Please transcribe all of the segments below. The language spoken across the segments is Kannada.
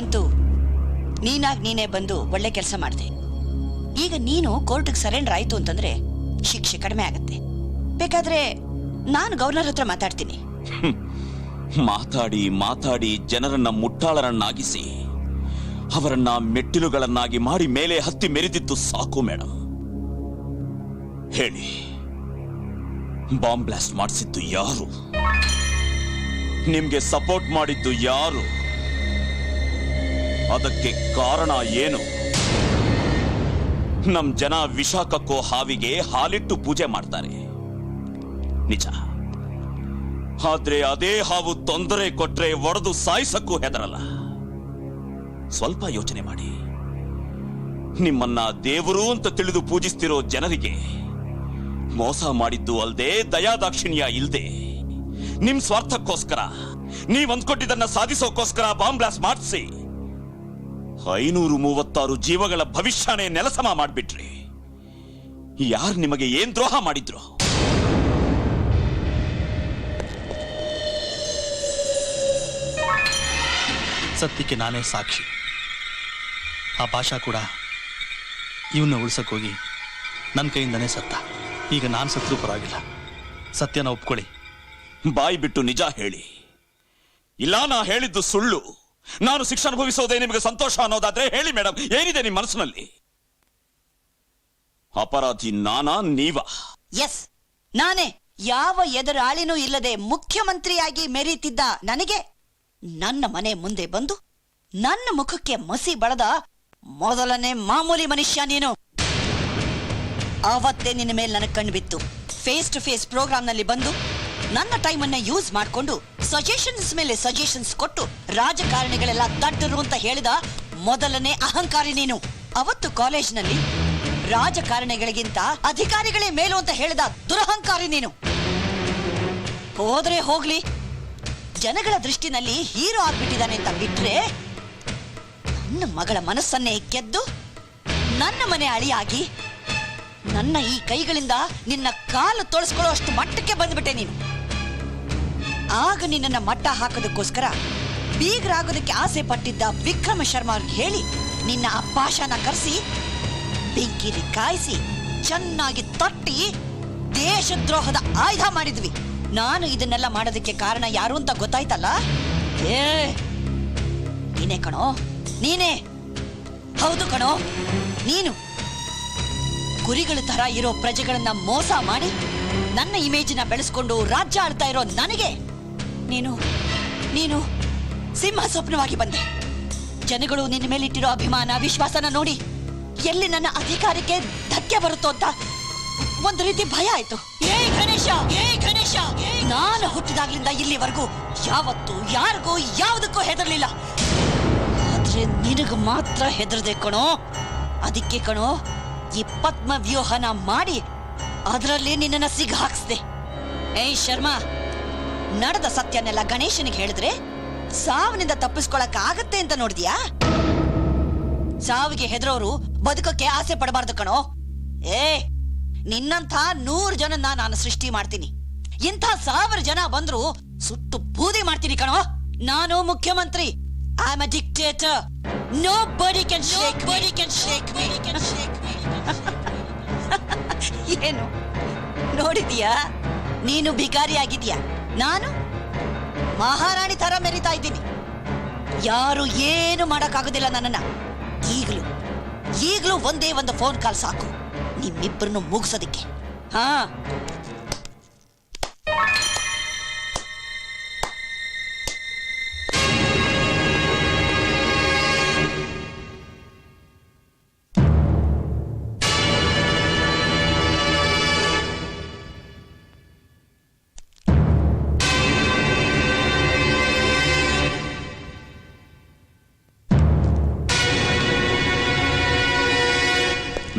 ಅಂತೂ ನೀನಾಗಿ ನೀನೇ ಬಂದು ಒಳ್ಳೆ ಕೆಲಸ ಮಾಡಿದೆ. ಈಗ ನೀನು ಕೋರ್ಟ್ಗೆ ಸರೆಂಡರ್ ಆಯಿತು ಅಂತಂದ್ರೆ ಶಿಕ್ಷೆ ಕಡಿಮೆ ಆಗತ್ತೆ. ಬೇಕಾದ್ರೆ ನಾನು ಗವರ್ನರ್ ಹತ್ರ ಮಾತಾಡ್ತೀನಿ. ಮಾತಾಡಿ ಮಾತಾಡಿ ಜನರನ್ನ ಮುಟ್ಟಾಳರನ್ನಾಗಿಸಿ. ಅವರನ್ನ ಮೆಟ್ಟಿಲುಗಳನ್ನಾಗಿ ಮಾಡಿ ಮೇಲೆ ಹತ್ತಿ ಮೆರೆದಿದ್ದು ಸಾಕು ಮೇಡಮ್ ಹೇಳಿ, ಬಾಂಬ್ ಬ್ಲಾಸ್ಟ್ ಮಾಡಿಸಿದ್ದು ಯಾರು? ನಿಮ್ಗೆ ಸಪೋರ್ಟ್ ಮಾಡಿದ್ದು ಯಾರು? ಅದಕ್ಕೆ ಕಾರಣ ಏನು? ನಮ್ ಜನ ವಿಷಾಕಕ್ಕೋ ಹಾವಿಗೆ ಹಾಲಿಟ್ಟು ಪೂಜೆ ಮಾಡ್ತಾರೆ. ನಿಜ. ಆದ್ರೆ ಅದೇ ಹಾವು ತೊಂದರೆ ಕೊಟ್ರೆ ಒಡೆದು ಸಾಯಿಸಕ್ಕೂ ಹೆದರಲ್ಲ. ಸ್ವಲ್ಪ ಯೋಚನೆ ಮಾಡಿ. ನಿಮ್ಮನ್ನ ದೇವರು ಅಂತ ತಿಳಿದು ಪೂಜಿಸ್ತಿರೋ ಜನರಿಗೆ ಮೋಸ ಮಾಡಿದ್ದು ಅಲ್ದೆ ದಯಾದಾಕ್ಷಿಣ್ಯ ಇಲ್ಲದೆ ನಿಮ್ ಸ್ವಾರ್ಥಕ್ಕೋಸ್ಕರ, ನೀವ್ ಅಂದ್ಕೊಟ್ಟಿದ್ದನ್ನ ಸಾಧಿಸೋಕೋಸ್ಕರ ಬಾಂಬ್ ಬ್ಲಾಸ್ಟ್ ಮಾಡಿಸಿ. ಐನೂರು ಮೂವತ್ತಾರು ಜೀವಗಳ ಭವಿಷ್ಯನೇ ನೆಲಸಮ ಮಾಡ್ಬಿಟ್ರಿ. ಯಾರು ನಿಮಗೆ ಏನ್ ದ್ರೋಹ ಮಾಡಿದ್ರು? ಸತ್ಯಕ್ಕೆ ನಾನೇ ಸಾಕ್ಷಿ. ಆ ಭಾಷಾ ಕೂಡ ಇವನ್ನ ಉಳ್ಸಕ್ಕೋಗಿ ನನ್ನ ಕೈಯಿಂದನೇ ಸತ್ತ. ಈಗ ನಾನು ಸತ್ರೂ ಪರವಾಗಿಲ್ಲ ಸತ್ಯನ ಒಪ್ಕೊಳ್ಳಿ. ಬಾಯಿ ಬಿಟ್ಟು ನಿಜ ಹೇಳಿ. ಇಲ್ಲ ನಾ ಹೇಳಿದ್ದು ಸುಳ್ಳು. ನಾನು ಶಿಕ್ಷೆ ಅನುಭವಿಸೋದೇ ನಿಮಗೆ ಸಂತೋಷ ಅನ್ನೋದಾದ್ರೆ ಹೇಳಿ ಮೇಡಮ್ ಏನಿದೆ ನಿಮ್ಮ ಮನಸ್ಸಿನಲ್ಲಿ? ಅಪರಾಧಿ ನಾನಾ ನೀವ? ಎಸ್ ನಾನೇ. ಯಾವ ಎದುರಾಳಿನೂ ಇಲ್ಲದೆ ಮುಖ್ಯಮಂತ್ರಿಯಾಗಿ ಮೆರೀತಿದ್ದ ನನಗೆ ನನ್ನ ಮನೆ ಮುಂದೆ ಬಂದು ನನ್ನ ಮುಖಕ್ಕೆ ಮಸಿ ಬಳದ ಮೊದಲನೇ ಮಾಮೂಲಿ ಮನುಷ್ಯ ನೀನು. ಆವತ್ತೇ ನಿನ್ನ ಮೇಲೆ ನನಗೆ ಕಣ್ಬಿತ್ತು ಫೇಸ್ ಟು ಫೇಸ್ ಪ್ರೋಗ್ರಾಂನಲ್ಲಿ ಬಂದು ನನ್ನ ಟೈಮನ್ನ ಯೂಸ್ ಮಾಡಿಕೊಂಡು ಸಜೆಷನ್ಸ್ ಮೇಲೆ ಸಜೆಷನ್ಸ್ ಕೊಟ್ಟು ರಾಜಕಾರಣಿಗಳೆಲ್ಲ ದಡ್ಡರು ಅಂತ ಹೇಳಿದ ಮೊದಲನೇ ಅಹಂಕಾರಿ ನೀನು. ಅವತ್ತು ಕಾಲೇಜ್ನಲ್ಲಿ ರಾಜಕಾರಣಿಗಳಿಗಿಂತ ಅಧಿಕಾರಿಗಳೇ ಮೇಲು ಅಂತ ಹೇಳಿದ ದುರಹಂಕಾರಿ ನೀನು. ಹೋದ್ರೆ ಹೋಗ್ಲಿ. ಜನಗಳ ದೃಷ್ಟಿನಲ್ಲಿ ಹೀರೋ ಆಗ್ಬಿಟ್ಟಿದ್ದಾನೆ ಅಂತ ಬಿಟ್ರೆ ನನ್ನ ಮಗಳ ಮನಸ್ಸನ್ನೇ ಗೆದ್ದು ನನ್ನ ಮನೆ ಅಳಿಯಾಗಿ ನನ್ನ ಈ ಕೈಗಳಿಂದ ನಿನ್ನ ಕಾಲು ತೊಳಸ್ಕೊಳ್ಳೋ ಅಷ್ಟು ಮಟ್ಟಕ್ಕೆ ಬಂದ್ಬಿಟ್ಟೆ ನೀನು. ಆಗ ನಿನ್ನನ್ನು ಮಟ್ಟ ಹಾಕೋದಕ್ಕೋಸ್ಕರ ಬೀಗರಾಗೋದಕ್ಕೆ ಆಸೆ ಪಟ್ಟಿದ್ದ ವಿಕ್ರಮ ಶರ್ಮ ಅವ್ರಿಗೆ ಹೇಳಿ ನಿನ್ನ ಅಪ್ಪಾಶನ ಕರೆಸಿ ಬೆಂಕಿಲಿ ಕಾಯಿಸಿ, ಚೆನ್ನಾಗಿ ತಟ್ಟಿ ದೇಶದ್ರೋಹದ ಆಯುಧ ಮಾಡಿದ್ವಿ. ನಾನು ಇದನ್ನೆಲ್ಲ ಮಾಡೋದಕ್ಕೆ ಕಾರಣ ಯಾರು ಅಂತ ಗೊತ್ತಾಯ್ತಲ್ಲ? ಏ, ನೀನೇ ಕಣೋ, ನೀನೇ. ಹೌದು ಕಣೋ, ನೀನು. ಕುರಿಗಳ ತರ ಇರೋ ಪ್ರಜೆಗಳನ್ನ ಮೋಸ ಮಾಡಿ ನನ್ನ ಇಮೇಜಿನ ಬೆಳೆಸ್ಕೊಂಡು ರಾಜ್ಯ ಆಡ್ತಾ ಇರೋ ನನಗೆ. ನೀನು ನೀನು ಸಿಂಹ ಸ್ವಪ್ನವಾಗಿ ಬಂದೆ. ಜನಗಳು ನಿನ್ನ ಮೇಲಿಟ್ಟಿರೋ ಅಭಿಮಾನ ವಿಶ್ವಾಸನ ನೋಡಿ ಎಲ್ಲಿ ನನ್ನ ಅಧಿಕಾರಕ್ಕೆ ಧಕ್ಕೆ ಬರುತ್ತೋ ಅಂತ ಒಂದು ರೀತಿ ಭಯ ಆಯ್ತು. ಏ ಗಣೇಶ ಏ ಗಣೇಶ ನಾನು ಹುಟ್ಟಿದಾಗ್ಲಿಂದ ಇಲ್ಲಿವರೆಗೂ ಯಾವತ್ತು ಯಾರಿಗೂ ಯಾವುದಕ್ಕೂ ಹೆದರ್ಲಿಲ್ಲ. ಆದ್ರೆ ನಿನಗ ಮಾತ್ರ ಹೆದರದೆ ಕಣೋ. ಅದಕ್ಕೆ ಕಣೋ ಈ ಪದ್ಮ ವ್ಯೂಹನ ಮಾಡಿ ಅದರಲ್ಲಿ ನಿನ್ನನ್ನ ಸಿಗ್ ಹಾಕ್ಸ್ದೆ ಏಯ್ ಶರ್ಮಾ ನಡೆದ ಸತ್ಯನೆಲ್ಲ ಗಣೇಶನಿಗೆ ಹೇಳಿದ್ರೆ ಸಾವಿನಿಂದ ತಪ್ಪಿಸ್ಕೊಳಕ್ ಆಗತ್ತೆ ಅಂತ ನೋಡಿದ್ಯಾ? ಸಾವಿಗೆ ಹೆದರೋರು ಬದುಕಕ್ಕೆ ಆಸೆ ಪಡಬಾರ್ದು ಕಣೋ. ಏ ನಿನ್ನಂಥ ನೂರು ಜನನ್ನ ನಾನು ಸೃಷ್ಟಿ ಮಾಡ್ತೀನಿ. ಇಂಥ ಸಾವಿರ ಜನ ಬಂದ್ರು ಸುಟ್ಟು ಬೂದಿ ಮಾಡ್ತೀನಿ ಕಣೋ. ನಾನು ಮುಖ್ಯಮಂತ್ರಿ. I am a dictator nobody can shake body can shake can shake ಏನು? ನೋಡಿದ್ಯಾ? ನೀನು ಭಿಕಾರಿ ಆಗಿದ್ಯಾ ನಾನು ಮಹಾರಾಣಿ ತರ ಮೆರಿತಾ ಇದ್ದೀನಿ. ಯಾರು ಏನು ಮಾಡಕ್ಕಾಗೋದಿಲ್ಲ ನನ್ನನ್ನ. ಈಗಲೂ ಈಗಲೂ ಒಂದೇ ಒಂದು ಫೋನ್ ಕಾಲ್ ಸಾಕು. ನಿಮ್ಮಿಬ್ಬರನ್ನು ಮುಗಿಸೋದಿಕ್ಕೆ. ಹಾ?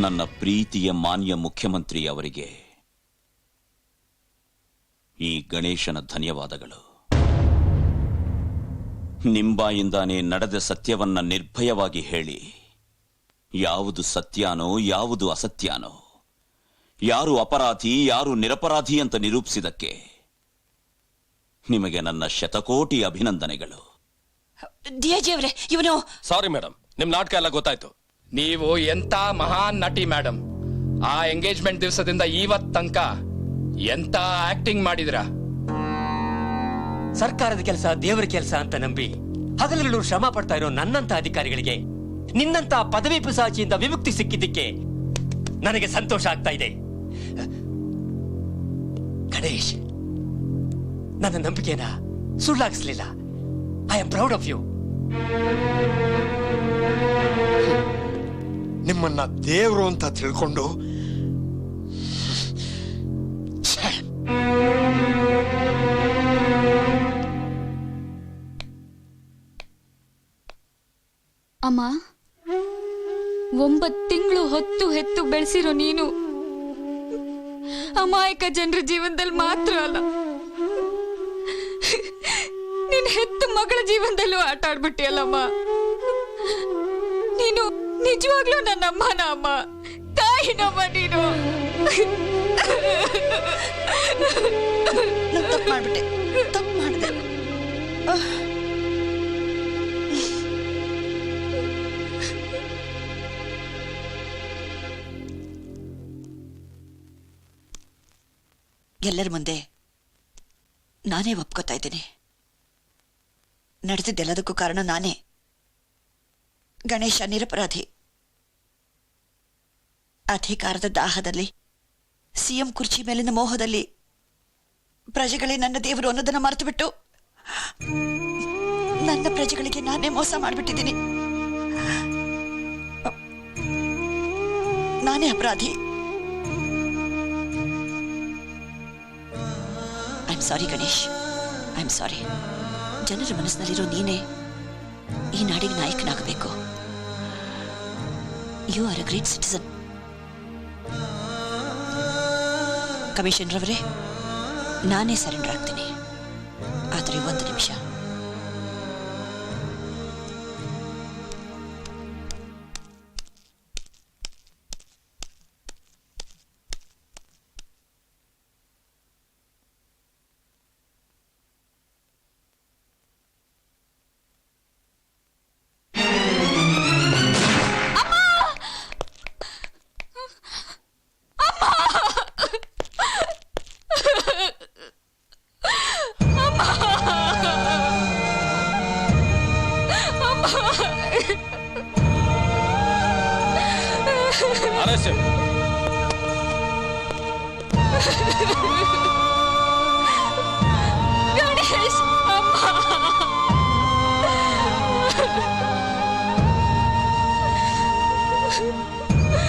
ನನ್ನ ಪ್ರೀತಿಯ ಮಾನ್ಯ ಮುಖ್ಯಮಂತ್ರಿ ಅವರಿಗೆ ಈ ಗಣೇಶನ ಧನ್ಯವಾದಗಳು. ನಿಂಬಾಯಿಂದಾನೇ ನಡೆದ ಸತ್ಯವನ್ನ ನಿರ್ಭಯವಾಗಿ ಹೇಳಿ ಯಾವುದು ಸತ್ಯಾನೋ ಯಾವುದು ಅಸತ್ಯಾನೋ ಯಾರು ಅಪರಾಧಿ ಯಾರು ನಿರಪರಾಧಿ ಅಂತ ನಿರೂಪಿಸಿದಕ್ಕೆ ನಿಮಗೆ ನನ್ನ ಶತಕೋಟಿ ಅಭಿನಂದನೆಗಳು. ಡಿಯಾಜಿ ಅವರೇ ಇವನು ಸಾರಿ ಮೇಡಮ್ ನಿಮ್ ನಾಟಕ ಎಲ್ಲ ಗೊತ್ತಾಯ್ತು. ನೀವು ಎಂತ ಮಹಾನ್ ನಟಿ ಮೇಡಮ್ ಆ ಎಂಗೇಜ್ಮೆಂಟ್ ದಿವಸದಿಂದ ಇವತ್ ತನಕ ಎಂತ ಆಕ್ಟಿಂಗ್ ಮಾಡಿದ್ರ? ಸರ್ಕಾರದ ಕೆಲಸ, ದೇವರ ಕೆಲಸ ಅಂತ ನಂಬಿ ಹಗಲಿರುಳು ಶ್ರಮ ಪಡ್ತಾ ಇರೋ ನನ್ನಂತ ಅಧಿಕಾರಿಗಳಿಗೆ ನಿನ್ನಂತ ಪದವಿ ಪಿಸಾಚಿಯಿಂದ ವಿಮುಕ್ತಿ ಸಿಕ್ಕಿದ್ದಕ್ಕೆ ನನಗೆ ಸಂತೋಷ ಆಗ್ತಾ ಇದೆ. ಗಣೇಶ್, ನನ್ನ ನಂಬಿಕೆನ ಸುಳ್ಳಾಗಿಸ್ಲಿಲ್ಲ. I am proud of you ನಿಮ್ಮನ್ನ ದೇವರು ಅಂತ ತಿಳ್ಕೊಂಡು. ಅಮ್ಮ ಒಂಬತ್ ತಿಂಗಳು ಹೊತ್ತು ಹೆತ್ತು ಬೆಳೆಸಿರೋ ನೀನು ಅಮಾಯಕ ಜನರ ಜೀವನದಲ್ಲಿ ಮಾತ್ರ ಅಲ್ಲ. ನೀನ್ ಹೆತ್ತು ಮಗಳ ಜೀವನದಲ್ಲೂ ಆಟ ಆಡ್ಬಿಟ್ಟಿಯಲ್ಲಮ್ಮ. ನೀನು ನಿಜವಾಗ್ಲೂ ನನ್ನ ಅಮ್ಮನ ಅಮ್ಮ. ತಾಯಿನಮ್ಮ ನೀನು ತಪ್ಪು ಮಾಡ್ಬಿಟ್ಟೆ. ತಪ್ಪು ಮಾಡಿದೆ. ಎಲ್ಲರ ಮುಂದೆ ನಾನೇ ಒಪ್ಕೋತಾ ಇದ್ದೀನಿ. ನಡೆದಿದ್ದೆಲ್ಲದಕ್ಕೂ ಕಾರಣ ನಾನೇ. ಗಣೇಶ ನಿರಪರಾಧಿ. ಅಧಿಕಾರದ ದಾಹದಲ್ಲಿ, ಸಿಎಂ ಕುರ್ಚಿ ಮೇಲಿನ ಮೋಹದಲ್ಲಿ ಪ್ರಜೆಗಳೇ ನನ್ನ ದೇವರು ಅನ್ನೋದನ್ನು ಮರೆತು ಬಿಟ್ಟು ನನ್ನ ಪ್ರಜೆಗಳಿಗೆ ನಾನೇ ಮೋಸ ಮಾಡಿಬಿಟ್ಟಿದ್ದೀನಿ. ನಾನೇ ಅಪರಾಧಿ. I am sorry Ganesh. I am sorry ಜನರ ಮನಸ್ಸಿನಲ್ಲಿರೋ ನೀನೇ ಈ ನಾಡಿಗೆ ನಾಯಕನಾಗಬೇಕು. You are a great citizen commissioner ಅವರೇ ನಾನೇ ಸರೆಂಡರ್ ಆಗ್ತೀನಿ. ಆದರೆ ಒಂದು ನಿಮಿಷ. Transparência.